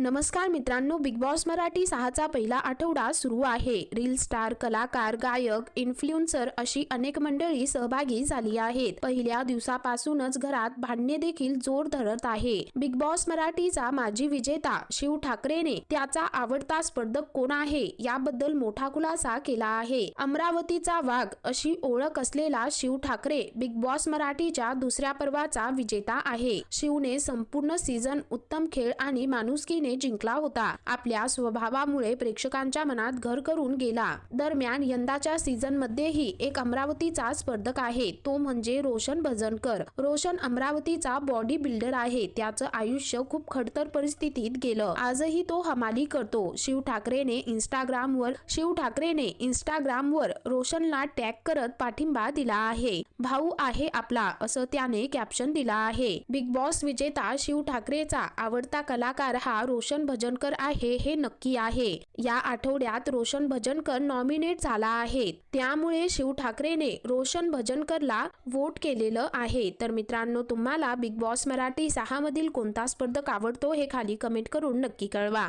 नमस्कार मित्रांनो big boss Marathi सहाचा पहिला आठवडा सुरू आहे. रील स्टार कलाकार गायक इन्फ्लुएन्सर अशी अनेक मंडळी सहभागी झाली आहेत. पहिल्या दिवसापासूनच घरात भांडणे देखील जोर धरत आहे. बिग बॉस मराठीचा माजी विजेता शिव ठाकरेने त्याचा आवडता स्पर्धक कोण आहे याबद्दल मोठा खुलासा केला आहे. अमरावतीचा वाघ अशी ओळख असलेला शिव ठाकरे बिग बॉस मराठीच्या दुसऱ्या पर्वाचा विजेता आहे. शिवने संपूर्ण सीझन उत्तम खेळ आणि माणुसकीने जिंकला होता. आपल्या स्वभावामुळे प्रेक्षकांच्या मनात घर करून गेला. दरम्यान यंदाच्या सीझन मध्येही एक अमरावतीचा स्पर्धक आहे. तो म्हणजे रोशन भजनकर. रोशन अमरावतीचा बॉडी बिल्डर आहे. त्याचं आयुष्य खूप खडतर परिस्थितीत गेलं. आजही तो हमाली करतो. शिव ठाकरेने इंस्टाग्रामवर शिव ठाकरेने इंस्टाग्रामवर रोशनला टॅग करत पाठिंबा दिला आहे. भाऊ आहे आपला असं त्याने कॅप्शन दिला आहे. बिग बॉस विजेता शिव ठाकरेचा आवडता कलाकार हा रोशन रोशन भजनकर आहे हे नक्की आहे. या आठवड्यात रोशन भजनकर नॉमिनेट झाला आहे. त्यामुळे शिव ठाकरेने रोशन भजनकरला वोट केलेलं आहे. तर मित्रांनो तुम्हाला बिग बॉस मराठी सहा मधील कोणता स्पर्धक आवडतो हे खाली कमेंट करून नक्की कळवा.